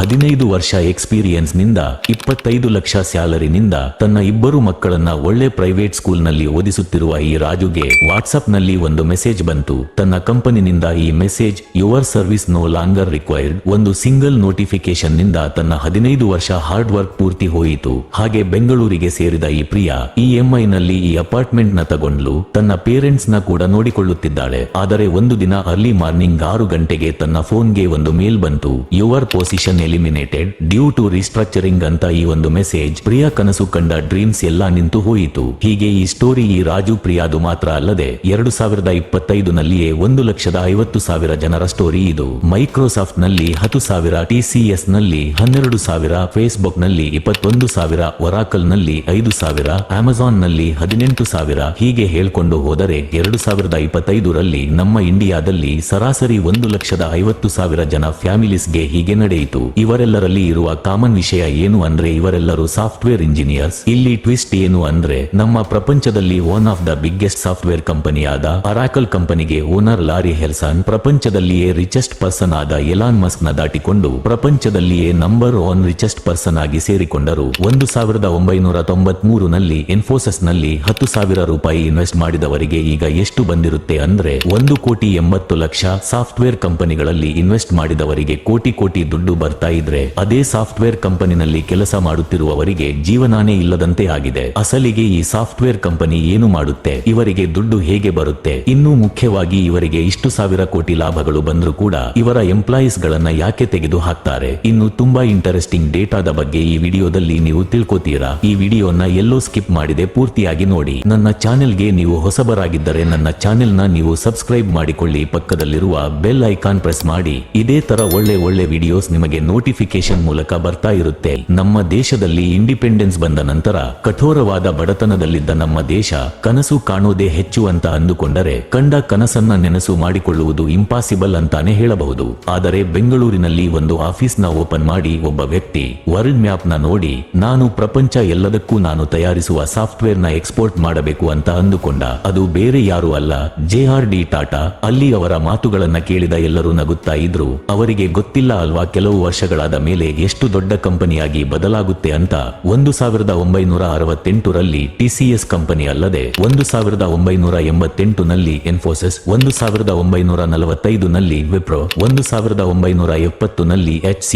ಹದಿನೈದು ವರ್ಷ ಎಕ್ಸ್ಪೀರಿಯನ್ಸ್ನಿಂದ ಇಪ್ಪತ್ತೈದು ಲಕ್ಷ ಸ್ಯಾಲರಿನಿಂದ ತನ್ನ ಇಬ್ಬರು ಮಕ್ಕಳನ್ನ ಒಳ್ಳೆ ಪ್ರೈವೇಟ್ ಸ್ಕೂಲ್ನಲ್ಲಿ ಓದಿಸುತ್ತಿರುವ ಈ ರಾಜುಗೆ ವಾಟ್ಸ್ಆಪ್ನಲ್ಲಿ ಒಂದು ಮೆಸೇಜ್ ಬಂತು. ತನ್ನ ಕಂಪನಿನಿಂದ ಈ message, your service no longer required ಒಂದು ಸಿಂಗಲ್ ನೋಟಿಫಿಕೇಶನ್ನಿಂದ ತನ್ನ ಹದಿನೈದು ವರ್ಷ ಹಾರ್ಡ್ ವರ್ಕ್ ಪೂರ್ತಿ ಹೋಯಿತು. ಹಾಗೆ ಬೆಂಗಳೂರಿಗೆ ಸೇರಿದ ಈ ಪ್ರಿಯಾ, ಈ ಎಂಐ ನಲ್ಲಿ ಈ ಅಪಾರ್ಟ್ಮೆಂಟ್ನ ತಗೊಂಡ್ಲು. ತನ್ನ ಪೇರೆಂಟ್ಸ್ನ ಕೂಡ ನೋಡಿಕೊಳ್ಳುತ್ತಿದ್ದಾಳೆ. ಆದರೆ ಒಂದು ದಿನ ಅರ್ಲಿ ಮಾರ್ನಿಂಗ್ ಆರು ಗಂಟೆಗೆ ತನ್ನ ಫೋನ್ಗೆ ಒಂದು ಮೇಲ್ ಬಂತು. Your position eliminated due to restructuring ಅಂತ ಈ ಒಂದು ಮೆಸೇಜ್ ಪ್ರಿಯಾ ಕನಸು ಕಂಡ ಡ್ರೀಮ್ಸ್ ಎಲ್ಲಾ ನಿಂತು ಹೋಯಿತು. ಹೀಗೆ ಈ ಸ್ಟೋರಿ ಈ ರಾಜು ಪ್ರಿಯಾದು ಮಾತ್ರ ಅಲ್ಲದೆ ಎರಡು ಸಾವಿರದ ಇಪ್ಪತ್ತೈದು ನಲ್ಲಿಯೇ ಒಂದು ಲಕ್ಷದ ಐವತ್ತು ಸಾವಿರ ಜನರ ಸ್ಟೋರಿ ಇದು. ಮೈಕ್ರೋಸಾಫ್ಟ್ನಲ್ಲಿ ಹತ್ತು ಸಾವಿರ ಟಿಸಿಎಸ್ನಲ್ಲಿ ಹನ್ನೆರಡು ಸಾವಿರ ಫೇಸ್ಬುಕ್ನಲ್ಲಿ ಇಪ್ಪತ್ತೊಂದು ಸಾವಿರ ಒರಾಕಲ್ನಲ್ಲಿ ಐದು ಸಾವಿರ ಅಮೆಜಾನ್ನಲ್ಲಿ ಹದಿನೆಂಟು ಸಾವಿರ. ಹೀಗೆ ಹೇಳ್ಕೊಂಡು ಹೋದರೆ ಎರಡು ಸಾವಿರದ ಇಪ್ಪತ್ತೈದರಲ್ಲಿ ನಮ್ಮ ಇಂಡಿಯಾದಲ್ಲಿ ಸರಾಸರಿ ಒಂದು ಲಕ್ಷದ ಐವತ್ತು ಸಾವಿರ ಜನ ಫ್ಯಾಮಿಲೀಸ್ಗೆ ಹೀಗೆ ನಡೆಯಿತು. ಇವರೆಲ್ಲರಲ್ಲಿ ಇರುವ ಕಾಮನ್ ವಿಷಯ ಏನು ಅಂದ್ರೆ ಇವರೆಲ್ಲರೂ ಸಾಫ್ಟ್ವೇರ್ ಇಂಜಿನಿಯರ್ಸ್. ಇಲ್ಲಿ ಟ್ವಿಸ್ಟ್ ಏನು ಅಂದ್ರೆ ನಮ್ಮ ಪ್ರಪಂಚದಲ್ಲಿ one of the biggest software ಕಂಪನಿಯಾದ Oracle ಕಂಪನಿಗೆ ಓನರ್ ಲಾರಿ ಹೆಲ್ಸನ್ ಪ್ರಪಂಚದಲ್ಲಿಯೇ ರಿಚೆಸ್ಟ್ ಪರ್ಸನ್ ಆದ ಎಲಾನ್ ಮಸ್ಕ್ನ ದಾಟಿಕೊಂಡು ಪ್ರಪಂಚದಲ್ಲಿಯೇ ನಂಬರ್ ಒನ್ ರಿಚೆಸ್ಟ್ ಪರ್ಸನ್ ಆಗಿ ಸೇರಿಕೊಂಡರು. ಒಂದು ಸಾವಿರದ ಒಂಬೈನೂರ ತೊಂಬತ್ಮೂರು ನಲ್ಲಿ ಇನ್ಫೋಸಿಸ್ನಲ್ಲಿ ಹತ್ತು ಸಾವಿರ ರೂಪಾಯಿ ಇನ್ವೆಸ್ಟ್ ಮಾಡಿದವರಿಗೆ ಈಗ ಎಷ್ಟು ಬಂದಿರುತ್ತೆ ಅಂದ್ರೆ ಒಂದು ಕೋಟಿ ಎಂಬತ್ತು ಲಕ್ಷ ಸಾಫ್ಟ್ವೇರ್ ಕಂಪನಿಗಳಲ್ಲಿ ಇನ್ವೆಸ್ಟ್ ಮಾಡಿದವರಿಗೆ ಕೋಟಿ ಕೋಟಿ ದುಡ್ಡು ಬರ್ತಾ ಇದ್ರೆ ಅದೇ ಸಾಫ್ಟ್ವೇರ್ ಕಂಪನಿನಲ್ಲಿ ಕೆಲಸ ಮಾಡುತ್ತಿರುವವರಿಗೆ ಜೀವನಾನೇ ಇಲ್ಲದಂತೆ ಆಗಿದೆ. ಅಸಲಿಗೆ ಈ ಸಾಫ್ಟ್ವೇರ್ ಕಂಪನಿ ಏನು ಮಾಡುತ್ತೆ? ಇವರಿಗೆ ದುಡ್ಡು ಹೇಗೆ ಬರುತ್ತೆ? ಇನ್ನೂ ಮುಖ್ಯವಾಗಿ ಇವರಿಗೆ ಇಷ್ಟು ಸಾವಿರ ಕೋಟಿ ಲಾಭಗಳು ಬಂದರೂ ಕೂಡ ಇವರ ಎಂಪ್ಲಾಯೀಸ್ ಗಳನ್ನ ಯಾಕೆ ತೆಗೆದು ಹಾಕ್ತಾರೆ ಇನ್ನು ತುಂಬಾ ಇಂಟರೆಸ್ಟಿಂಗ್ ಡೇಟಾದ ಬಗ್ಗೆ ಈ ವಿಡಿಯೋದಲ್ಲಿ ನೀವು ತಿಳ್ಕೊತೀರಾ? ಈ ವಿಡಿಯೋನ ಎಲ್ಲೋ ಸ್ಕಿಪ್ ಮಾಡಿದೆ ಪೂರ್ತಿಯಾಗಿ ನೋಡಿ. ನನ್ನ ಚಾನೆಲ್ಗೆ ನೀವು ಹೊಸಬರಾಗಿದ್ದರೆ ನನ್ನ ಚಾನೆಲ್ನ ನೀವು ಸಬ್ಸ್ಕ್ರೈಬ್ ಮಾಡಿಕೊಳ್ಳಿ. ಪಕ್ಕದಲ್ಲಿರುವ ಬೆಲ್ ಐಕಾನ್ ಪ್ರೆಸ್ ಮಾಡಿ. ಇದೇ ತರ ಒಳ್ಳೆ ಒಳ್ಳೆ ವಿಡಿಯೋಸ್ ನಿಮಗೆ ನೋಟಿಫಿಕೇಶನ್ ಮೂಲಕ ಬರ್ತಾ ಇರುತ್ತೆ. ನಮ್ಮ ದೇಶದಲ್ಲಿ ಇಂಡಿಪೆಂಡೆನ್ಸ್ ಬಂದ ನಂತರ ಕಠೋರವಾದ ಬಡತನದಲ್ಲಿದ್ದ ನಮ್ಮ ದೇಶ ಕನಸು ಕಾಣೋದೇ ಹೆಚ್ಚು ಅಂತ ಅಂದುಕೊಂಡರೆ ಕಂಡ ಕನಸನ್ನ ನೆನಸು ಮಾಡಿಕೊಳ್ಳುವುದು ಇಂಪಾಸಿಬಲ್ ಅಂತಾನೆ ಹೇಳಬಹುದು. ಆದರೆ ಬೆಂಗಳೂರಿನಲ್ಲಿ ಒಂದು ಆಫೀಸ್ನ ಓಪನ್ ಮಾಡಿ ಒಬ್ಬ ವ್ಯಕ್ತಿ ವರ್ಲ್ಡ್ ಮ್ಯಾಪ್ನ ನೋಡಿ, ನಾನು ಪ್ರಪಂಚ ಎಲ್ಲದಕ್ಕೂ ನಾನು ತಯಾರಿಸುವ ಸಾಫ್ಟ್ವೇರ್ನ ಎಕ್ಸ್ಪೋರ್ಟ್ ಮಾಡಬೇಕು ಅಂತ ಅಂದುಕೊಂಡ. ಅದು ಬೇರೆ ಯಾರು ಅಲ್ಲ. ಜೆ ಆರ್ ಡಿ ಟಾಟಾ ಅಲ್ಲಿ ಅವರ ಮಾತುಗಳನ್ನ ಕೇಳಿದ ಎಲ್ಲರೂ ನಗುತ್ತಾ ಇದ್ರು. ಅವರಿಗೆ ಗೊತ್ತಿಲ್ಲ ಅಲ್ವಾ ಕೆಲವು ವರ್ಷಗಳಾದ ಮೇಲೆ ಎಷ್ಟು ದೊಡ್ಡ ಕಂಪನಿಯಾಗಿ ಬದಲಾಗುತ್ತೆ ಅಂತ ಒಂದು ಸಾವಿರದ ಒಂಬೈನೂರ ಅರವತ್ತೆಂಟರಲ್ಲಿ ಟಿಸಿಎಸ್ ಕಂಪನಿ ಅಲ್ಲದೆ ಒಂದು ಸಾವಿರದ ಒಂಬೈನೂರ ಎಂಬತ್ತೆಂಟು ನಲ್ಲಿ ಎನ್ಫೋಸಿಸ್ ಒಂದು ಸಾವಿರದ ಒಂಬೈನೂರ ನಲವತ್ತೈದು ನಲ್ಲಿ ವಿಪ್ರೋ, ಒಂದು ಸಾವಿರದ ಒಂಬೈನೂರ ಎಪ್ಪತ್ತು ನಲ್ಲಿ ಎಚ್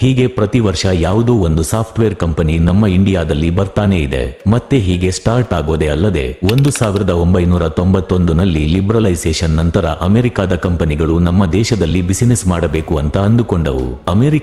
ಹೀಗೆ ಪ್ರತಿ ವರ್ಷ ಯಾವುದೋ ಒಂದು ಸಾಫ್ಟ್ವೇರ್ ಕಂಪನಿ ನಮ್ಮ ಇಂಡಿಯಾದಲ್ಲಿ ಬರ್ತಾನೆ ಇದೆ. ಮತ್ತೆ ಹೀಗೆ ಸ್ಟಾರ್ಟ್ ಆಗೋದೇ ಅಲ್ಲದೆ ಒಂದು ಸಾವಿರದ ಒಂಬೈನೂರ ತೊಂಬತ್ತೊಂದು ನಲ್ಲಿ ಲಿಬ್ರಲೈಸೇಷನ್ ನಂತರ ಅಮೆರಿಕಾದ ಕಂಪನಿಗಳು ನಮ್ಮ ದೇಶದಲ್ಲಿ ಬಿಸಿನೆಸ್ ಮಾಡಬೇಕು ಅಂತ ಅಂದುಕೊಂಡವು.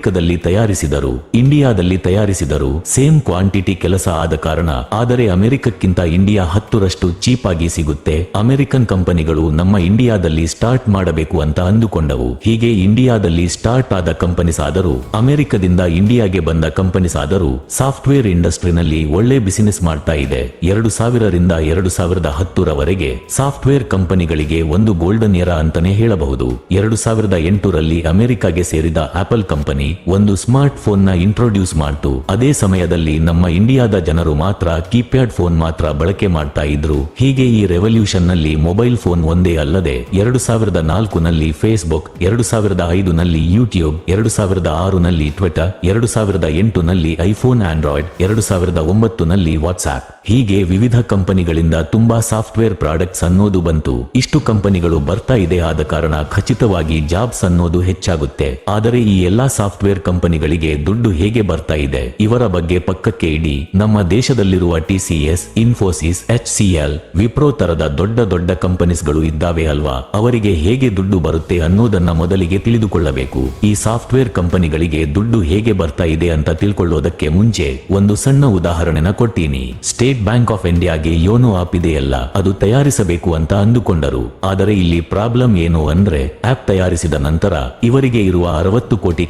ಅಮೆರಿಕದಲ್ಲಿ ತಯಾರಿಸಿದರು, ಇಂಡಿಯಾದಲ್ಲಿ ತಯಾರಿಸಿದರು. ಸೇಮ್ ಕ್ವಾಂಟಿಟಿ ಕೆಲಸ ಆದ ಕಾರಣ, ಆದರೆ ಅಮೆರಿಕಕ್ಕಿಂತ ಇಂಡಿಯಾ ಹತ್ತರಷ್ಟು ಚೀಪ್ ಆಗಿ ಸಿಗುತ್ತೆ. ಅಮೆರಿಕನ್ ಕಂಪನಿಗಳು ನಮ್ಮ ಇಂಡಿಯಾದಲ್ಲಿ ಸ್ಟಾರ್ಟ್ ಮಾಡಬೇಕು ಅಂತ ಅಂದುಕೊಂಡವು. ಹೀಗೆ ಇಂಡಿಯಾದಲ್ಲಿ ಸ್ಟಾರ್ಟ್ ಆದ ಕಂಪನೀಸ್ ಆದರೂ ಅಮೆರಿಕದಿಂದ ಇಂಡಿಯಾಗೆ ಬಂದ ಕಂಪನೀಸ್ ಆದರೂ ಸಾಫ್ಟ್ವೇರ್ ಇಂಡಸ್ಟ್ರಿನಲ್ಲಿ ಒಳ್ಳೆ ಬಿಸಿನೆಸ್ ಮಾಡ್ತಾ ಇದೆ. ಎರಡು ಸಾವಿರರಿಂದ ಎರಡು ಸಾವಿರದ ಹತ್ತರವರೆಗೆ ಸಾಫ್ಟ್ವೇರ್ ಕಂಪನಿಗಳಿಗೆ ಒಂದು ಗೋಲ್ಡನ್ ಎರ ಅಂತಾನೆ ಹೇಳಬಹುದು. ಎರಡು ಸಾವಿರದ ಎಂಟರಲ್ಲಿ ಅಮೆರಿಕಾಗೆ ಸೇರಿದ ಆಪಲ್ ಕಂಪನಿ ಒಂದು ಸ್ಮಾರ್ಟ್ ಫೋನ್ನ ಇಂಟ್ರೊಡ್ಯೂಸ್ ಮಾಡ್ತು. ಅದೇ ಸಮಯದಲ್ಲಿ ನಮ್ಮ ಇಂಡಿಯಾದ ಜನರು ಮಾತ್ರ ಕೀಪ್ಯಾಡ್ ಫೋನ್ ಮಾತ್ರ ಬಳಕೆ ಮಾಡ್ತಾ ಇದ್ರು. ಹೀಗೆ ಈ ರೆವಲ್ಯೂಷನ್ನಲ್ಲಿ ಮೊಬೈಲ್ ಫೋನ್ ಒಂದೇ ಅಲ್ಲದೆ ಎರಡು ಸಾವಿರದ ನಾಲ್ಕು ನಲ್ಲಿ ಫೇಸ್ಬುಕ್ ಎರಡು ಸಾವಿರದ ಐದು ನಲ್ಲಿ ಯೂಟ್ಯೂಬ್ ಎರಡು ಸಾವಿರದ ಆರು ನಲ್ಲಿ ಟ್ವಿಟರ್ ಎರಡು ಸಾವಿರದ ಎಂಟು ನಲ್ಲಿ ಐಫೋನ್ ಆಂಡ್ರಾಯ್ಡ್ ಎರಡು ಸಾವಿರದ ಒಂಬತ್ತು ನಲ್ಲಿ ವಾಟ್ಸ್ಆಪ್ ಹೀಗೆ ವಿವಿಧ ಕಂಪನಿಗಳಿಂದ ತುಂಬಾ ಸಾಫ್ಟ್ವೇರ್ ಪ್ರಾಡಕ್ಟ್ಸ್ ಅನ್ನೋದು ಬಂತು. ಇಷ್ಟು ಕಂಪನಿಗಳು ಬರ್ತಾ ಇದೆ ಆದ ಕಾರಣ ಖಚಿತವಾಗಿ ಜಾಬ್ಸ್ ಅನ್ನೋದು ಹೆಚ್ಚಾಗುತ್ತೆ. ಆದರೆ ಈ ಎಲ್ಲಾ ಸಾಫ್ಟ್ವೇರ್ ಕಂಪನಿಗಳಿಗೆ ದುಡ್ಡು ಹೇಗೆ ಬರ್ತಾ ಇದೆ? ಇವರ ಬಗ್ಗೆ ಪಕ್ಕಕ್ಕೆ ಇಡಿ. ನಮ್ಮ ದೇಶದಲ್ಲಿರುವ TCS Infosys, H CL Wipro ತರದ ದೊಡ್ಡ ದೊಡ್ಡ ಕಂಪನೀಸ್ಗಳು ಇದ್ದಾವೆ ಅಲ್ವಾ? ಅವರಿಗೆ ಹೇಗೆ ದುಡ್ಡು ಬರುತ್ತೆ ಅನ್ನೋದನ್ನ ಮೊದಲಿಗೆ ತಿಳಿದುಕೊಳ್ಳಬೇಕು. ಈ ಸಾಫ್ಟ್ವೇರ್ ಕಂಪನಿಗಳಿಗೆ ದುಡ್ಡು ಹೇಗೆ ಬರ್ತಾ ಇದೆ ಅಂತ ತಿಳ್ಕೊಳ್ಳೋದಕ್ಕೆ ಮುಂಚೆ ಒಂದು ಸಣ್ಣ ಉದಾಹರಣೆನ ಕೊಡ್ತೀನಿ. ಸ್ಟೇಟ್ ಬ್ಯಾಂಕ್ ಆಫ್ ಇಂಡಿಯಾಗೆ ಯೋನೋ ಆಪ್ ಇದೆಯಲ್ಲ, ಅದು ತಯಾರಿಸಬೇಕು ಅಂತ ಅಂದುಕೊಂಡರು. ಆದರೆ ಇಲ್ಲಿ ಪ್ರಾಬ್ಲಮ್ ಏನು ಅಂದ್ರೆ, ಆಪ್ ತಯಾರಿಸಿದ ನಂತರ ಇವರಿಗೆ ಇರುವ ಅರವತ್ತು ಕೋಟಿ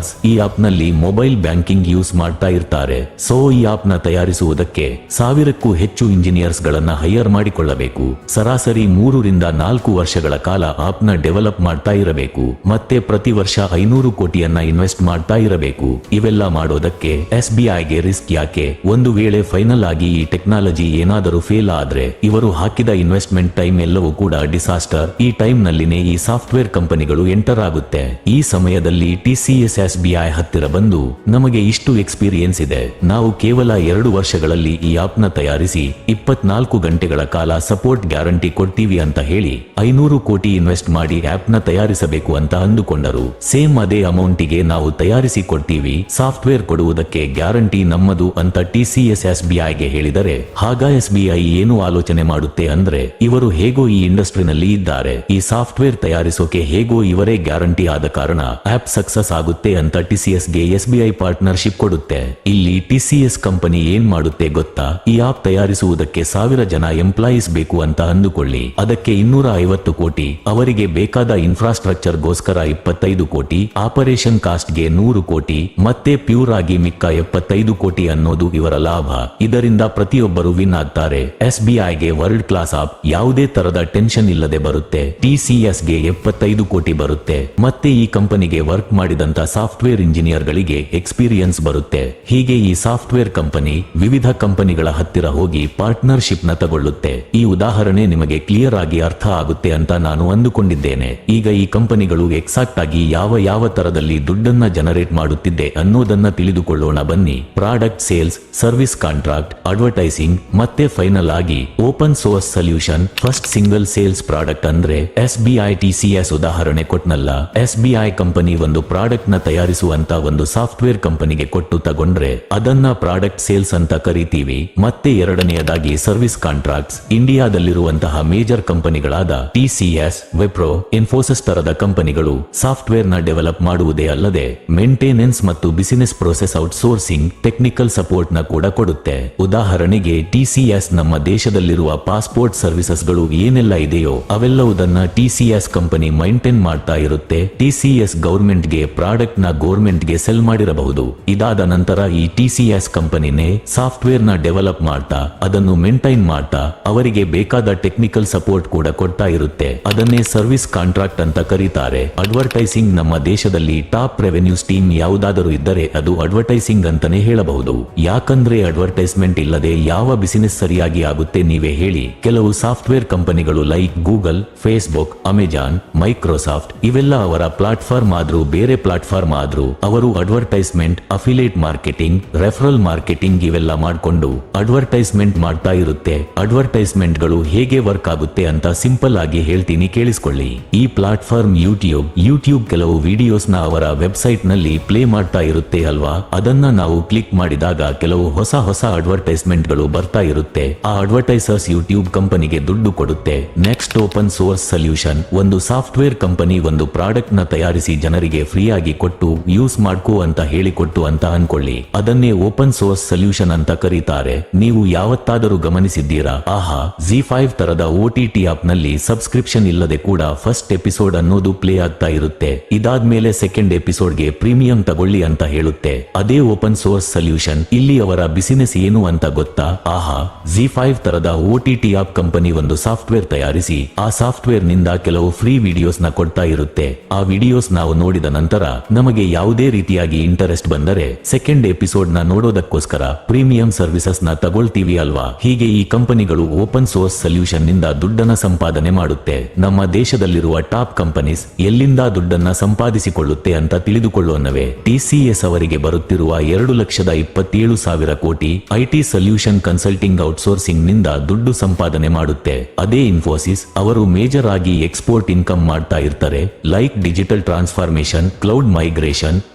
ಕಸ್ಟಮರ್ಸ್ ಈ ಆಪ್ನಲ್ಲಿ ಮೊಬೈಲ್ ಬ್ಯಾಂಕಿಂಗ್ ಯೂಸ್ ಮಾಡ್ತಾ ಇರ್ತಾರೆ. ಸೊ, ಈ ಆಪ್ನ ತಯಾರಿಸುವುದಕ್ಕೆ ಸಾವಿರಕ್ಕೂ ಹೆಚ್ಚು ಇಂಜಿನಿಯರ್ಸ್ ಗಳನ್ನ ಹೈಯರ್ ಮಾಡಿಕೊಳ್ಳಬೇಕು. ಸರಾಸರಿ ಮೂರರಿಂದ ನಾಲ್ಕು ವರ್ಷಗಳ ಕಾಲ ಆಪ್ನ ಡೆವಲಪ್ ಮಾಡ್ತಾ ಇರಬೇಕು. ಮತ್ತೆ ಪ್ರತಿ ವರ್ಷ ಐನೂರು ಕೋಟಿಯನ್ನ ಇನ್ವೆಸ್ಟ್ ಮಾಡ್ತಾ ಇರಬೇಕು. ಇವೆಲ್ಲ ಮಾಡೋದಕ್ಕೆ ಎಸ್ ಬಿ ಐಗೆ ರಿಸ್ಕ್ ಯಾಕೆ? ಒಂದು ವೇಳೆ ಫೈನಲ್ ಆಗಿ ಈ ಟೆಕ್ನಾಲಜಿ ಏನಾದರೂ ಫೇಲ್ ಆದ್ರೆ ಇವರು ಹಾಕಿದ ಇನ್ವೆಸ್ಟ್ಮೆಂಟ್ ಟೈಮ್ ಎಲ್ಲವೂ ಕೂಡ ಡಿಸಾಸ್ಟರ್. ಈ ಟೈಮ್ ನಲ್ಲಿನೇ ಈ ಸಾಫ್ಟ್ವೇರ್ ಕಂಪನಿಗಳು ಎಂಟರ್ ಆಗುತ್ತೆ. ಈ ಸಮಯದಲ್ಲಿ ಟಿಸಿಎಸ್ ಎಸ್ ಬಿ ಐ ಹತ್ತಿರ ಬಂದು ನಮಗೆ ಇಷ್ಟು ಎಕ್ಸ್ಪೀರಿಯೆನ್ಸ್ ಇದೆ. ನಾವು ಕೇವಲ ಎರಡು ವರ್ಷಗಳಲ್ಲಿ ಈ ಆಪ್ನ ತಯಾರಿಸಿ ಇಪ್ಪತ್ನಾಲ್ಕು ಗಂಟೆಗಳ ಕಾಲ ಸಪೋರ್ಟ್ ಗ್ಯಾರಂಟಿ ಕೊಡ್ತೀವಿ ಅಂತ ಹೇಳಿ ಐನೂರು ಕೋಟಿ ಇನ್ವೆಸ್ಟ್ ಮಾಡಿ ಆಪ್ನ ತಯಾರಿಸಬೇಕು ಅಂತ ಅಂದುಕೊಂಡರು. ಸೇಮ್ ಅದೇ ಅಮೌಂಟಿಗೆ ನಾವು ತಯಾರಿಸಿ ಕೊಡ್ತೀವಿ. ಸಾಫ್ಟ್ವೇರ್ ಕೊಡುವುದಕ್ಕೆ ಗ್ಯಾರಂಟಿ ನಮ್ಮದು ಅಂತ TCS C S S B ಐಗೆ ಹೇಳಿದರೆ, ಆಗ ಎಸ್ ಬಿ ಐ ಏನು ಆಲೋಚನೆ ಮಾಡುತ್ತೆ ಅಂದ್ರೆ, ಇವರು ಹೇಗೋ ಈ ಇಂಡಸ್ಟ್ರಿನಲ್ಲಿ ಇದ್ದಾರೆ. ಈ ಸಾಫ್ಟ್ವೇರ್ ತಯಾರಿಸೋಕೆ ಹೇಗೋ ಇವರೇ ಗ್ಯಾರಂಟಿ ಆದ ಕಾರಣ ಆಪ್ ಸಕ್ಸಸ್ ಆಗುತ್ತೆ ಅಂತ ಟಿಸಿಎಸ್ಗೆ ಎಸ್ ಬಿ ಐ ಪಾರ್ಟ್ನರ್ಶಿಪ್ ಕೊಡುತ್ತೆ. ಇಲ್ಲಿ ಟಿಸಿಎಸ್ ಕಂಪನಿ ಏನ್ ಮಾಡುತ್ತೆ ಗೊತ್ತಾ? ಈ ಆಪ್ ತಯಾರಿಸುವುದಕ್ಕೆ ಸಾವಿರ ಜನ ಎಂಪ್ಲಾಯೀಸ್ ಬೇಕು ಅಂತ ಅಂದುಕೊಳ್ಳಿ. ಅದಕ್ಕೆ ಇನ್ನೂರ ಐವತ್ತು ಕೋಟಿ, ಅವರಿಗೆ ಬೇಕಾದ ಇನ್ಫ್ರಾಸ್ಟ್ರಕ್ಚರ್ ಗೋಸ್ಕರ ಇಪ್ಪತ್ತೈದು ಕೋಟಿ ಆಪರೇಷನ್ ಕಾಸ್ಟ್ಗೆ ನೂರು ಕೋಟಿ, ಮತ್ತೆ ಪ್ಯೂರ್ ಆಗಿ ಮಿಕ್ಕ ಎಪ್ಪತ್ತೈದು ಕೋಟಿ ಅನ್ನೋದು ಇವರ ಲಾಭ. ಇದರಿಂದ ಪ್ರತಿಯೊಬ್ಬರು ವಿನ್ ಆಗ್ತಾರೆ. ಎಸ್ ಐಗೆ ವರ್ಲ್ಡ್ ಕ್ಲಾಸ್ ಆಪ್ ಯಾವುದೇ ತರದ ಟೆನ್ಷನ್ ಇಲ್ಲದೆ ಬರುತ್ತೆ. ಟಿಸಿಎಸ್ಗೆ ಎಪ್ಪತ್ತೈದು ಕೋಟಿ ಬರುತ್ತೆ. ಮತ್ತೆ ಈ ಕಂಪನಿಗೆ ವರ್ಕ್ ಮಾಡಿದಂತ ಸಾಫ್ಟ್ವೇರ್ ಇಂಜಿನಿಯರ್ಗಳಿಗೆ ಎಕ್ಸ್ಪೀರಿಯನ್ಸ್ ಬರುತ್ತೆ. ಹೀಗೆ ಈ ಸಾಫ್ಟ್ವೇರ್ ಕಂಪನಿ ವಿವಿಧ ಕಂಪನಿಗಳ ಹತ್ತಿರ ಹೋಗಿ ಪಾರ್ಟ್ನರ್ಶಿಪ್ನ ತಗೊಳ್ಳುತ್ತೆ. ಈ ಉದಾಹರಣೆ ನಿಮಗೆ ಕ್ಲಿಯರ್ ಆಗಿ ಅರ್ಥ ಆಗುತ್ತೆ ಅಂತ ನಾನು ಅಂದುಕೊಂಡಿದ್ದೇನೆ. ಈಗ ಈ ಕಂಪನಿಗಳು ಎಕ್ಸಾಕ್ಟ್ ಆಗಿ ಯಾವ ಯಾವ ತರದಲ್ಲಿ ದುಡ್ಡನ್ನ ಜನರೇಟ್ ಮಾಡುತ್ತಿದ್ದೆ ಅನ್ನೋದನ್ನ ತಿಳಿದುಕೊಳ್ಳೋಣ ಬನ್ನಿ. Product sales, service contract, advertising, ಮತ್ತೆ ಫೈನಲ್ ಆಗಿ open source solution, first single sales product ಅಂದ್ರೆ S B I T C S ಉದಾಹರಣೆ ಕೊಟ್ನಲ್ಲ. ಎಸ್ ಬಿ ಐ ಕಂಪನಿ ಒಂದು ಪ್ರಾಡಕ್ಟ್ನ ತಯಾರಿಸುವಂತ ಒಂದು ಸಾಫ್ಟ್ವೇರ್ ಕಂಪನಿಗೆ ಕೊಟ್ಟು ತಗೊಂಡ್ರೆ ಅದನ್ನ ಪ್ರಾಡಕ್ಟ್ ಸೇಲ್ಸ್ ಅಂತ ಕರಿತೀವಿ. ಮತ್ತೆ ಎರಡನೆಯದಾಗಿ ಸರ್ವಿಸ್ ಕಾಂಟ್ರಾಕ್ಟ್ಸ್. ಇಂಡಿಯಾದಲ್ಲಿರುವಂತಹ ಮೇಜರ್ ಕಂಪನಿಗಳಾದ ಟಿಸಿಎಸ್ ವಿಪ್ರೋ, ಇನ್ಫೋಸಿಸ್ ತರದ ಕಂಪನಿಗಳು ಸಾಫ್ಟ್ವೇರ್ನ ಡೆವಲಪ್ ಮಾಡುವುದೇ ಅಲ್ಲದೆ ಮೇಂಟೆನೆನ್ಸ್ ಮತ್ತು ಬಿಸಿನೆಸ್ ಪ್ರೋಸೆಸ್ ಔಟ್ಸೋರ್ಸಿಂಗ್ ಟೆಕ್ನಿಕಲ್ ಸಪೋರ್ಟ್ನ ಕೂಡ ಕೊಡುತ್ತೆ. ಉದಾಹರಣೆಗೆ ಟಿಸಿಎಸ್ ನಮ್ಮ ದೇಶದಲ್ಲಿರುವ ಪಾಸ್ಪೋರ್ಟ್ ಸರ್ವಿಸಸ್ಗಳು ಏನೆಲ್ಲ ಇದೆಯೋ ಅವೆಲ್ಲವುದನ್ನ ಟಿಸಿಎಸ್ ಕಂಪನಿ ಮೈಂಟೈನ್ ಮಾಡ್ತಾ ಇರುತ್ತೆ. ಟಿಸಿಎಸ್ ಗೌರ್ಮೆಂಟ್ಗೆ ಪ್ರಾಡಕ್ಟ್ ನ ಗೋರ್ಮೆಂಟ್ಗೆ ಸೆಲ್ ಮಾಡಿರಬಹುದು. ಇದಾದ ನಂತರ ಈ ಟಿಸಿಎಸ್ ಕಂಪನಿನೇ ಸಾಫ್ಟ್ವೇರ್ನ ಡೆವಲಪ್ ಮಾಡ್ತಾ, ಅದನ್ನು ಮೇಂಟೈನ್ ಮಾಡ್ತಾ, ಅವರಿಗೆ ಬೇಕಾದ ಟೆಕ್ನಿಕಲ್ ಸಪೋರ್ಟ್ ಕೂಡ ಕೊಡ್ತಾ ಇರುತ್ತೆ. ಅದನ್ನೇ ಸರ್ವಿಸ್ ಕಾಂಟ್ರಾಕ್ಟ್ ಅಂತ ಕರೀತಾರೆ. ಅಡ್ವರ್ಟೈಸಿಂಗ್ ನಮ್ಮ ದೇಶದಲ್ಲಿ ಟಾಪ್ ರೆವೆನ್ಯೂ ಸ್ಟೀಮ್ ಯಾವುದಾದರೂ ಇದ್ದರೆ ಅದು ಅಡ್ವರ್ಟೈಸಿಂಗ್ ಅಂತಾನೆ ಹೇಳಬಹುದು. ಯಾಕಂದ್ರೆ ಅಡ್ವರ್ಟೈಸ್ಮೆಂಟ್ ಇಲ್ಲದೆ ಯಾವ ಬಿಸಿನೆಸ್ ಸರಿಯಾಗಿ ಆಗುತ್ತೆ ನೀವೇ ಹೇಳಿ. ಕೆಲವು ಸಾಫ್ಟ್ವೇರ್ ಕಂಪನಿಗಳು like Google, Facebook, Amazon, Microsoft ಇವೆಲ್ಲ ಅವರ ಪ್ಲಾಟ್ಫಾರ್ಮ್ ಆದ್ರೂ ಬೇರೆ ಪ್ಲಾಟ್ಫಾರ್ಮ್ ಆದ್ರೂ ಅವರು advertisement, affiliate marketing, referral marketing ಇವೆಲ್ಲ ಮಾಡಿಕೊಂಡು ಅಡ್ವರ್ಟೈಸ್ಮೆಂಟ್ ಮಾಡ್ತಾ ಇರುತ್ತೆ. ಅಡ್ವರ್ಟೈಸ್ಮೆಂಟ್ಗಳು ಹೇಗೆ ವರ್ಕ್ ಆಗುತ್ತೆ ಅಂತ ಸಿಂಪಲ್ ಆಗಿ ಹೇಳ್ತೀನಿ ಕೇಳಿಸ್ಕೊಳ್ಳಿ. ಈ ಪ್ಲಾಟ್ಫಾರ್ಮ್ ಯೂಟ್ಯೂಬ್ ಯೂಟ್ಯೂಬ್ ಕೆಲವು ವಿಡಿಯೋಸ್ನ ಅವರ ವೆಬ್ಸೈಟ್ನಲ್ಲಿ ಪ್ಲೇ ಮಾಡ್ತಾ ಇರುತ್ತೆ ಅಲ್ವಾ? ಅದನ್ನ ನಾವು ಕ್ಲಿಕ್ ಮಾಡಿದಾಗ ಕೆಲವು ಹೊಸ ಹೊಸ ಅಡ್ವರ್ಟೈಸ್ಮೆಂಟ್ಗಳು ಬರ್ತಾ ಇರುತ್ತೆ. ಆ ಅಡ್ವರ್ಟೈಸರ್ಸ್ ಯೂಟ್ಯೂಬ್ ಕಂಪನಿಗೆ ದುಡ್ಡು ಕೊಡುತ್ತೆ. ನೆಕ್ಸ್ಟ್ ಓಪನ್ ಸೋರ್ಸ್ ಸೊಲ್ಯೂಷನ್, ಒಂದು ಸಾಫ್ಟ್ವೇರ್ ಕಂಪನಿ ಒಂದು ಪ್ರಾಡಕ್ಟ್ನ ತಯಾರಿಸಿ ಜನರಿಗೆ ಫ್ರೀ ಆಗಿ ಕೊಟ್ಟು ಯೂಸ್ ಮಾಡ್ಕೋ ಅಂತ ಹೇಳಿಕೊಟ್ಟು ಅಂತ ಅನ್ಕೊಳ್ಳಿ. ಅದನ್ನೇ ಓಪನ್ ಸೋರ್ಸ್ ಸೊಲ್ಯೂಷನ್ ಅಂತ ಕರೀತಾರೆ. ನೀವು ಯಾವತ್ತಾದರೂ ಗಮನಿಸಿದ್ದೀರಾ? ಆಹಾ ಜಿ ಫೈವ್ ತರದ ಓ ಟಿ ಟಿ ಆಪ್ನಲ್ಲಿ ಸಬ್ಸ್ಕ್ರಿಪ್ಷನ್ ಇಲ್ಲದೆ ಕೂಡ ಫಸ್ಟ್ ಎಪಿಸೋಡ್ ಅನ್ನೋದು ಪ್ಲೇ ಆಗ್ತಾ ಇರುತ್ತೆ. ಇದಾದ್ಮೇಲೆ ಸೆಕೆಂಡ್ ಎಪಿಸೋಡ್ಗೆ ಪ್ರೀಮಿಯಂ ತಗೊಳ್ಳಿ ಅಂತ ಹೇಳುತ್ತೆ. ಅದೇ ಓಪನ್ ಸೋರ್ಸ್ ಸೊಲ್ಯೂಷನ್ ಇಲ್ಲಿ ಅವರ ಬಿಸಿನೆಸ್ ಏನು ಅಂತ ಗೊತ್ತಾ? ಆಹಾ ಜಿ ಫೈವ್ ತರದ O T T app company ಒಂದು ಸಾಫ್ಟ್ವೇರ್ ತಯಾರಿಸಿ, ಆ ಸಾಫ್ಟ್ವೇರ್ನಿಂದ ಕೆಲವು ಫ್ರೀ ವಿಡಿಯೋಸ್ನ ಕೊಡ್ತಾ ಇರುತ್ತೆ. ಆ ವಿಡಿಯೋಸ್ ನಾವು ನೋಡಿದ ನಂತರ, ನಮಗೆ ಯಾವುದೇ ರೀತಿಯಾಗಿ ಇಂಟರೆಸ್ಟ್ ಬಂದರೆ ಸೆಕೆಂಡ್ ಎಪಿಸೋಡ್ನ ನೋಡೋದಕ್ಕೋಸ್ಕರ ಪ್ರೀಮಿಯಂ ಸರ್ವಿಸಸ್ನ ತಗೊಳ್ತೀವಿ ಅಲ್ವಾ? ಹೀಗೆ ಈ ಕಂಪನಿಗಳು ಓಪನ್ ಸೋರ್ಸ್ ಸೊಲ್ಯೂಷನ್ನಿಂದ ದುಡ್ಡನ್ನ ಸಂಪಾದನೆ ಮಾಡುತ್ತೆ. ನಮ್ಮ ದೇಶದಲ್ಲಿರುವ ಟಾಪ್ ಕಂಪನೀಸ್ ಎಲ್ಲಿಂದ ದುಡ್ಡನ್ನ ಸಂಪಾದಿಸಿಕೊಳ್ಳುತ್ತೆ ಅಂತ ತಿಳಿದುಕೊಳ್ಳೋಣವೇ. ಟಿಸಿಎಸ್ ಅವರಿಗೆ ಬರುತ್ತಿರುವ ಎರಡು ಲಕ್ಷದ ಇಪ್ಪತ್ತೇಳು ಸಾವಿರ ಕೋಟಿ ಐಟಿ ಸೊಲ್ಯೂಷನ್ ಕನ್ಸಲ್ಟಿಂಗ್ ಔಟ್ಸೋರ್ಸಿಂಗ್ನಿಂದ ದುಡ್ಡು ಸಂಪಾದನೆ ಮಾಡುತ್ತೆ. ಅದೇ ಇನ್ಫೋಸಿಸ್ ಅವರು ಮೇಜರ್ ಆಗಿ ಎಕ್ಸ್ಪೋರ್ಟ್ ಇನ್ಕಮ್ ಮಾಡ್ತಾ ಇರ್ತಾರೆ. Like digital transformation cloud migration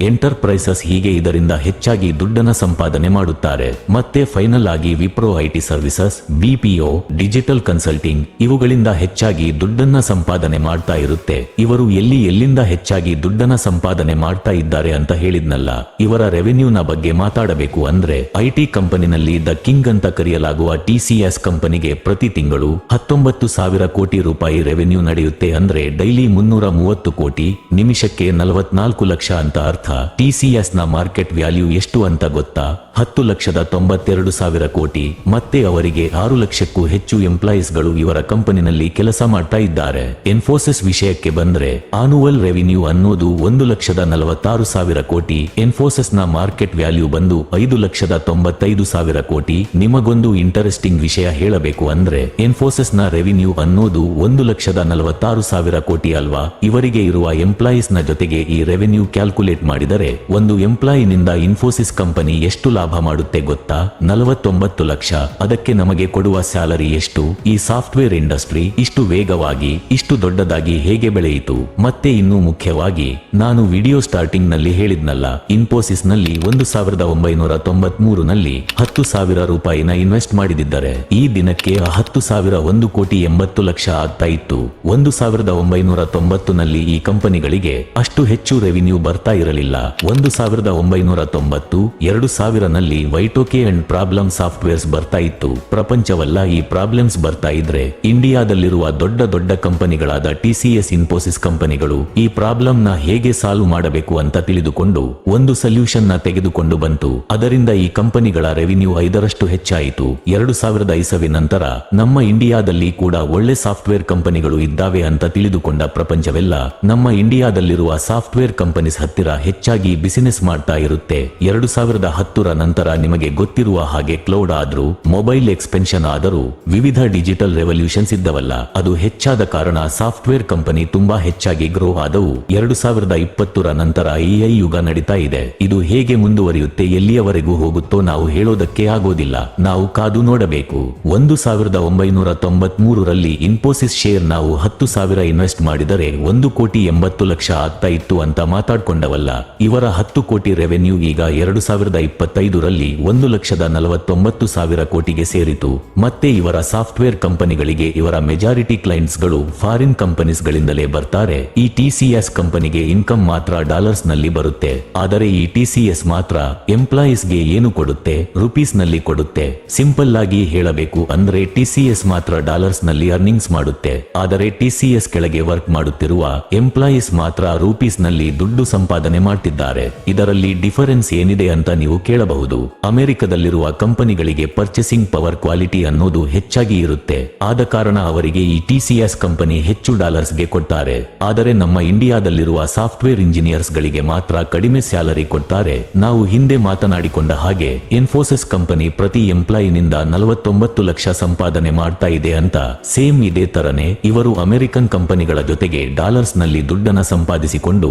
enterprises ಹೀಗೆ ಇದರಿಂದ ಹೆಚ್ಚಾಗಿ ದುಡ್ಡನ್ನ ಸಂಪಾದನೆ ಮಾಡುತ್ತಾರೆ. ಮತ್ತೆ ಫೈನಲ್ ಆಗಿ Wipro IT services BPO digital consulting ಇವುಗಳಿಂದ ಹೆಚ್ಚಾಗಿ ದುಡ್ಡನ್ನ ಸಂಪಾದನೆ ಮಾಡ್ತಾ ಇರುತ್ತೆ. ಇವರು ಎಲ್ಲಿ ಎಲ್ಲಿಂದ ಹೆಚ್ಚಾಗಿ ದುಡ್ಡನ್ನ ಸಂಪಾದನೆ ಮಾಡ್ತಾ ಇದ್ದಾರೆ ಅಂತ ಹೇಳಿದ್ನಲ್ಲ. ಇವರ ರೆವೆನ್ಯೂನ ಬಗ್ಗೆ ಮಾತಾಡಬೇಕು ಅಂದ್ರೆ ಐಟಿ ಕಂಪನಿನಲ್ಲಿ ದ ಕಿಂಗ್ ಅಂತ ಕರೆಯಲಾಗುವ ಟಿಸಿಎಸ್ ಕಂಪನಿಗೆ ಪ್ರತಿ ತಿಂಗಳು ಹತ್ತೊಂಬತ್ತು ಸಾವಿರ ಕೋಟಿ ರೂಪಾಯಿ ರೆವೆನ್ಯೂ ನಡೆಯುತ್ತೆ ಅಂದ್ರೆ ಡೈಲಿ ಮುನ್ನೂರ ಮೂವತ್ತು ಕೋಟಿ, ನಿಮಿಷಕ್ಕೆ ನಲವತ್ನಾಲ್ಕು ಲಕ್ಷ ಅಂತ ಅರ್ಥ. ಟಿಸಿಎಸ್ನ ಮಾರ್ಕೆಟ್ ವ್ಯಾಲ್ಯೂ ಎಷ್ಟು ಅಂತ ಗೊತ್ತಾ? ಹತ್ತು ಲಕ್ಷದ ತೊಂಬತ್ತೆರಡು ಸಾವಿರ ಕೋಟಿ. ಮತ್ತೆ ಅವರಿಗೆ ಆರು ಲಕ್ಷಕ್ಕೂ ಹೆಚ್ಚು ಎಂಪ್ಲಾಯೀಸ್ಗಳು ಇವರ ಕಂಪನಿನಲ್ಲಿ ಕೆಲಸ ಮಾಡ್ತಾ ಇದ್ದಾರೆ. ಎನ್ಫೋಸಿಸ್ ವಿಷಯಕ್ಕೆ ಬಂದ್ರೆ, ಆನುವಲ್ ರೆವಿನ್ಯೂ ಅನ್ನೋದು ಒಂದು ಲಕ್ಷದ ನಲವತ್ತಾರು ಸಾವಿರ ಕೋಟಿ. ಎನ್ಫೋಸಿಸ್ನ ಮಾರ್ಕೆಟ್ ವ್ಯಾಲ್ಯೂ ಬಂದು ಐದು ಲಕ್ಷದ ತೊಂಬತ್ತೈದು ಸಾವಿರ ಕೋಟಿ. ನಿಮಗೊಂದು ಇಂಟರೆಸ್ಟಿಂಗ್ ವಿಷಯ ಹೇಳಬೇಕು ಅಂದ್ರೆ ಎನ್ಫೋಸಿಸ್ನ ರೆವಿನ್ಯೂ ಅನ್ನೋದು ಒಂದು ಲಕ್ಷದ ನಲವತ್ತಾರು ಸಾವಿರ ಕೋಟಿ ಅಲ್ವಾ? ಇವರಿಗೆ ಇರುವ ಎಂಪ್ಲಾಯೀಸ್ನ ಜೊತೆಗೆ ಈ ರೆವೆನ್ಯೂ ಕ್ಯಾಲ್ಕುಲೇಟ್ ಮಾಡಿದರೆ ಒಂದು ಎಂಪ್ಲಾಯಿನಿಂದ ಇನ್ಫೋಸಿಸ್ ಕಂಪನಿ ಎಷ್ಟು ಲಾಭ ಮಾಡುತ್ತೆ ಗೊತ್ತಾ? ನಲವತ್ತೊಂಬತ್ತು ಲಕ್ಷ. ಅದಕ್ಕೆ ನಮಗೆ ಕೊಡುವ ಸ್ಯಾಲರಿ ಎಷ್ಟು? ಈ ಸಾಫ್ಟ್ವೇರ್ ಇಂಡಸ್ಟ್ರಿ ಇಷ್ಟು ವೇಗವಾಗಿ, ಇಷ್ಟು ದೊಡ್ಡದಾಗಿ ಹೇಗೆ ಬೆಳೆಯಿತು? ಮತ್ತೆ ಇನ್ನೂ ಮುಖ್ಯವಾಗಿ, ನಾನು ವಿಡಿಯೋ ಸ್ಟಾರ್ಟಿಂಗ್ನಲ್ಲಿ ಹೇಳಿದ್ನಲ್ಲ ಇನ್ಫೋಸಿಸ್ನಲ್ಲಿ ಒಂದು ಸಾವಿರದ ಒಂಬೈನೂರ ತೊಂಬತ್ಮೂರು ನಲ್ಲಿ ಹತ್ತು ಸಾವಿರ ರೂಪಾಯಿನ ಇನ್ವೆಸ್ಟ್ ಮಾಡಿದಿದ್ದರೆ, ಈ ದಿನಕ್ಕೆ ಹತ್ತು ಸಾವಿರ ಒಂದು ಕೋಟಿ ಎಂಬತ್ತು ಲಕ್ಷ ಆಗ್ತಾ ಇತ್ತು. ಒಂದು ಸಾವಿರದ ಒಂಬೈನೂರ ತೊಂಬತ್ತು ನಲ್ಲಿ ಈ ಕಂಪನಿಗಳಿಗೆ ಅಷ್ಟು ಹೆಚ್ಚು ರೆವಿನ್ಯೂ ಬರ್ತಾ ಇರಲಿಲ್ಲ. ಒಂದು ಸಾವಿರದ ಒಂಬೈನೂರ ತೊಂಬತ್ತು, ಎರಡು ಸಾವಿರನಲ್ಲಿ Y two K and problem softwares ಬರ್ತಾ ಇತ್ತು. ಪ್ರಪಂಚವಲ್ಲ, ಈ ಪ್ರಾಬ್ಲಮ್ಸ್ ಬರ್ತಾ ಇದ್ರೆ, ಇಂಡಿಯಾದಲ್ಲಿರುವ ದೊಡ್ಡ ದೊಡ್ಡ ಕಂಪನಿಗಳಾದ ಟಿಸಿಎಸ್ ಇನ್ಫೋಸಿಸ್ ಕಂಪನಿಗಳು ಈ ಪ್ರಾಬ್ಲಮ್ನ ಹೇಗೆ ಸಾಲ್ವ್ ಮಾಡಬೇಕು ಅಂತ ತಿಳಿದುಕೊಂಡು ಒಂದು ಸೊಲ್ಯೂಷನ್ನ ತೆಗೆದುಕೊಂಡು ಬಂತು. ಅದರಿಂದ ಈ ಕಂಪನಿಗಳ ರೆವಿನ್ಯೂ ಐದರಷ್ಟು ಹೆಚ್ಚಾಯಿತು. ಎರಡು ಸಾವಿರದ ಐಸವಿ ನಂತರ ನಮ್ಮ ಇಂಡಿಯಾದಲ್ಲಿ ಕೂಡ ಒಳ್ಳೆ ಸಾಫ್ಟ್ವೇರ್ ಕಂಪನಿಗಳು ಇದ್ದಾವೆ ಅಂತ ತಿಳಿದುಕೊಂಡ ಪ್ರಪಂಚವೆಲ್ಲ, ನಮ್ಮ ಇಂಡಿಯಾದಲ್ಲಿರುವ ಸಾಫ್ಟ್ವೇರ್ ಕಂಪನೀಸ್ ಹತ್ತಿರ ಹೆಚ್ಚಾಗಿ ಬಿಸಿನೆಸ್ ಮಾಡ್ತಾ ಇರುತ್ತೆ. ಎರಡು ಸಾವಿರದ ಹತ್ತರ ನಂತರ ನಿಮಗೆ ಗೊತ್ತಿರುವ ಹಾಗೆ ಕ್ಲೌಡ್ ಆದ್ರೂ, ಮೊಬೈಲ್ ಎಕ್ಸ್ಪೆನ್ಷನ್ ಆದರೂ ವಿವಿಧ ಡಿಜಿಟಲ್ ರೆವಲ್ಯೂಷನ್ಸ್ ಇದ್ದವಲ್ಲ. ಅದು ಹೆಚ್ಚಾದ ಕಾರಣ ಸಾಫ್ಟ್ವೇರ್ ಕಂಪನಿ ತುಂಬಾ ಹೆಚ್ಚಾಗಿ ಗ್ರೋ ಆದವು. ಎರಡು ಸಾವಿರದ ಇಪ್ಪತ್ತರ ನಂತರ ಎಐ ಯುಗ ನಡೀತಾ ಇದೆ. ಇದು ಹೇಗೆ ಮುಂದುವರಿಯುತ್ತೆ, ಎಲ್ಲಿಯವರೆಗೂ ಹೋಗುತ್ತೋ ನಾವು ಹೇಳೋದಕ್ಕೆ ಆಗೋದಿಲ್ಲ. ನಾವು ಕಾದು ನೋಡಬೇಕು. ಒಂದು ಸಾವಿರದ ಒಂಬೈನೂರ ತೊಂಬತ್ ಮೂರರಲ್ಲಿ ಇನ್ಫೋಸಿಸ್ ಶೇರ್ ನಾವು ಹತ್ತು ಸಾವಿರ ಇನ್ವೆಸ್ಟ್ ಮಾಡಿದರೆ ಒಂದು ಕೋಟಿ ಎಂಬತ್ತು ಲಕ್ಷ ಆಗ್ತಾ ಇತ್ತು ಅಂತ ಮಾತಾಡ್ಕೊಂಡವಲ್ಲ ಇವರ ಹತ್ತು ಕೋಟಿ ರೆವೆನ್ಯೂ ಈಗ ಎರಡು ಸಾವಿರದ ಇಪ್ಪತ್ತೈದರಲ್ಲಿ ಒಂದು ಲಕ್ಷದ ನಲವತ್ತೊಂಬತ್ತು ಸಾವಿರ ಕೋಟಿಗೆ ಸೇರಿತು. ಮತ್ತೆ ಇವರ ಸಾಫ್ಟ್ವೇರ್ ಕಂಪನಿಗಳಿಗೆ ಇವರ ಮೆಜಾರಿಟಿ ಕ್ಲೈಂಟ್ಸ್ಗಳು ಫಾರಿನ್ ಕಂಪನೀಸ್ಗಳಿಂದಲೇ ಬರ್ತಾರೆ. ಈ ಟಿಸಿಎಸ್ ಕಂಪನಿಗೆ ಇನ್ಕಮ್ ಮಾತ್ರ ಡಾಲರ್ಸ್ನಲ್ಲಿ ಬರುತ್ತೆ. ಆದರೆ ಈ ಟಿಸಿಎಸ್ ಮಾತ್ರ ಎಂಪ್ಲಾಯೀಸ್ಗೆ ಏನು ಕೊಡುತ್ತೆ? ರುಪೀಸ್ನಲ್ಲಿ ಕೊಡುತ್ತೆ. ಸಿಂಪಲ್ ಆಗಿ ಹೇಳಬೇಕು ಅಂದ್ರೆ ಟಿಸಿಎಸ್ ಮಾತ್ರ ಡಾಲರ್ಸ್ನಲ್ಲಿ ಅರ್ನಿಂಗ್ಸ್ ಮಾಡುತ್ತೆ. ಆದರೆ ಟಿಸಿಎಸ್ ಕೆಳಗೆ ವರ್ಕ್ ಮಾಡುತ್ತಿರುವ ಎಂಪ್ಲಾಯೀಸ್ ಮಾತ್ರ ರೂಪೀಸ್ನಲ್ಲಿ ದುಡ್ಡು ಸಂಪಾದನೆ ಮಾಡ್ತಿದ್ದಾರೆ. ಇದರಲ್ಲಿ ಡಿಫರೆನ್ಸ್ ಏನಿದೆ ಅಂತ ನೀವು ಕೇಳಬಹುದು. ಅಮೆರಿಕದಲ್ಲಿರುವ ಕಂಪನಿಗಳಿಗೆ ಪರ್ಚೇಸಿಂಗ್ ಪವರ್ ಕ್ವಾಲಿಟಿ ಅನ್ನೋದು ಹೆಚ್ಚಾಗಿ ಇರುತ್ತೆ. ಆದ ಕಾರಣ ಅವರಿಗೆ ಈ ಟಿಸಿಎಸ್ ಕಂಪನಿ ಹೆಚ್ಚು ಡಾಲರ್ಸ್ಗೆ ಕೊಡ್ತಾರೆ. ಆದರೆ ನಮ್ಮ ಇಂಡಿಯಾದಲ್ಲಿರುವ ಸಾಫ್ಟ್ವೇರ್ ಇಂಜಿನಿಯರ್ಸ್ ಗಳಿಗೆ ಮಾತ್ರ ಕಡಿಮೆ ಸ್ಯಾಲರಿ ಕೊಡ್ತಾರೆ. ನಾವು ಹಿಂದೆ ಮಾತನಾಡಿಕೊಂಡ ಹಾಗೆ ಇನ್ಫೋಸಿಸ್ ಕಂಪನಿ ಪ್ರತಿ ಎಂಪ್ಲಾಯಿನಿಂದ ನಲವತ್ತೊಂಬತ್ತು ಲಕ್ಷ ಸಂಪಾದನೆ ಮಾಡ್ತಾ ಇದೆ ಅಂತ ಸೇಮ್ ಇದೇ ತರನೇ ಇವರು ಅಮೆರಿಕನ್ ಕಂಪನಿಗಳ ಜೊತೆಗೆ ಡಾಲರ್ಸ್ನಲ್ಲಿ ದುಡ್ಡನ್ನ ಸಂಪಾದಿಸಿಕೊಂಡು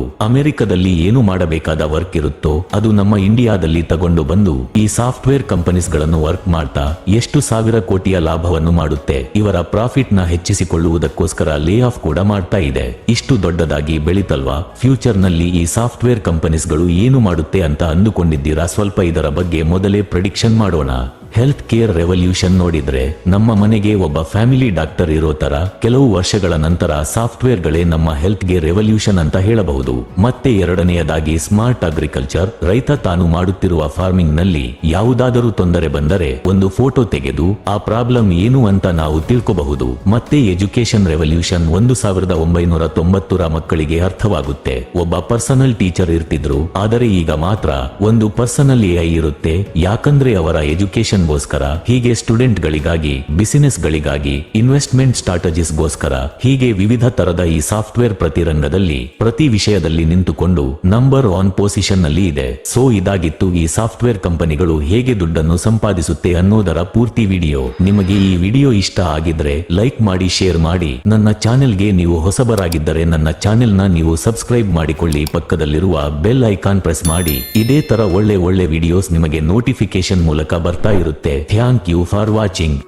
ಅಮೆರಿಕದಲ್ಲಿ ಏನು ಮಾಡಬೇಕಾದ ವರ್ಕ್ ಇರುತ್ತೋ ಅದು ನಮ್ಮ ಇಂಡಿಯಾದಲ್ಲಿ ತಗೊಂಡು ಬಂದು ಈ ಸಾಫ್ಟ್ವೇರ್ ಕಂಪನೀಸ್ಗಳನ್ನು ವರ್ಕ್ ಮಾಡ್ತಾ ಎಷ್ಟು ಸಾವಿರ ಕೋಟಿಯ ಲಾಭವನ್ನು ಮಾಡುತ್ತೆ, ಇವರ ಪ್ರಾಫಿಟ್ನ ಹೆಚ್ಚಿಸಿಕೊಳ್ಳುವುದಕ್ಕೋಸ್ಕರ ಲೇ ಆಫ್ ಕೂಡ ಮಾಡ್ತಾ ಇದೆ. ಇಷ್ಟು ದೊಡ್ಡದಾಗಿ ಬೆಳಿತಲ್ವಾ? ಫ್ಯೂಚರ್ನಲ್ಲಿ ಈ ಸಾಫ್ಟ್ವೇರ್ ಕಂಪನೀಸ್ಗಳು ಏನು ಮಾಡುತ್ತೆ ಅಂತ ಅಂದುಕೊಂಡಿದ್ದೀರಾ? ಸ್ವಲ್ಪ ಇದರ ಬಗ್ಗೆ ಮೊದಲೇ ಪ್ರಿಡಿಕ್ಷನ್ ಮಾಡೋಣ. ಹೆಲ್ತ್ ಕೇರ್ ರೆವಲ್ಯೂಷನ್ ನೋಡಿದ್ರೆ ನಮ್ಮ ಮನೆಗೆ ಒಬ್ಬ ಫ್ಯಾಮಿಲಿ ಡಾಕ್ಟರ್ ಇರೋ ತರ ಕೆಲವು ವರ್ಷಗಳ ನಂತರ ಸಾಫ್ಟ್ವೇರ್ಗಳೇ ನಮ್ಮ ಹೆಲ್ತ್ಗೆ ರೆವಲ್ಯೂಷನ್ ಅಂತ ಹೇಳಬಹುದು. ಮತ್ತೆ ಎರಡನೆಯದಾಗಿ ಸ್ಮಾರ್ಟ್ ಅಗ್ರಿಕಲ್ಚರ್ ರೈತ ತಾನು ಮಾಡುತ್ತಿರುವ ಫಾರ್ಮಿಂಗ್ನಲ್ಲಿ ಯಾವುದಾದರೂ ತೊಂದರೆ ಬಂದರೆ ಒಂದು ಫೋಟೋ ತೆಗೆದು ಆ ಪ್ರಾಬ್ಲಮ್ ಏನು ಅಂತ ನಾವು ತಿಳ್ಕೋಬಹುದು. ಮತ್ತೆ ಎಜುಕೇಶನ್ ರೆವಲ್ಯೂಷನ್ ಒಂದು ಸಾವಿರದ ಒಂಬೈನೂರ ತೊಂಬತ್ತರ ಮಕ್ಕಳಿಗೆ ಅರ್ಥವಾಗುತ್ತೆ. ಒಬ್ಬ ಪರ್ಸನಲ್ ಟೀಚರ್ ಇರ್ತಿದ್ರು, ಆದರೆ ಈಗ ಮಾತ್ರ ಒಂದು ಪರ್ಸನಲ್ ಎಐ ಇರುತ್ತೆ. ಯಾಕಂದ್ರೆ ಅವರ ಎಜುಕೇಶನ್ ಗೋಸ್ಕರ ಹೀಗೆ ಸ್ಟೂಡೆಂಟ್ ಗಳಿಗಾಗಿ ಬಿಸಿನೆಸ್ ಗಳಿಗಾಗಿ ಇನ್ವೆಸ್ಟ್ಮೆಂಟ್ ಸ್ಟ್ರಾಟಜಿಸ್ ಗೋಸ್ಕರ ಹೀಗೆ ವಿವಿಧ ತರದ ಈ ಸಾಫ್ಟ್ವೇರ್ ಪ್ರತಿ ರಂಗದಲ್ಲಿ ಪ್ರತಿ ವಿಷಯದಲ್ಲಿ ನಿಂತುಕೊಂಡು ನಂಬರ್ ಒನ್ ಪೊಸಿಷನ್ನಲ್ಲಿ ಇದೆ. ಸೊ, ಇದಾಗಿತ್ತು ಈ ಸಾಫ್ಟ್ವೇರ್ ಕಂಪನಿಗಳು ಹೇಗೆ ದುಡ್ಡನ್ನು ಸಂಪಾದಿಸುತ್ತೆ ಅನ್ನೋದರ ಪೂರ್ತಿ ವಿಡಿಯೋ. ನಿಮಗೆ ಈ ವಿಡಿಯೋ ಇಷ್ಟ ಆಗಿದ್ರೆ, ಲೈಕ್ ಮಾಡಿ, ಶೇರ್ ಮಾಡಿ. ನನ್ನ ಚಾನೆಲ್ಗೆ ನೀವು ಹೊಸಬರಾಗಿದ್ದರೆ, ನನ್ನ ಚಾನೆಲ್ನ ನೀವು ಸಬ್ಸ್ಕ್ರೈಬ್ ಮಾಡಿಕೊಳ್ಳಿ. ಪಕ್ಕದಲ್ಲಿರುವ ಬೆಲ್ ಐಕಾನ್ ಪ್ರೆಸ್ ಮಾಡಿ. ಇದೇ ತರ ಒಳ್ಳೆ ಒಳ್ಳೆ ವಿಡಿಯೋಸ್ ನಿಮಗೆ ನೋಟಿಫಿಕೇಶನ್ ಮೂಲಕ ಬರ್ತಾ ಇರುತ್ತೆ నమస్తే థ్యాంక్ యూ ఫర్ వాచింగ్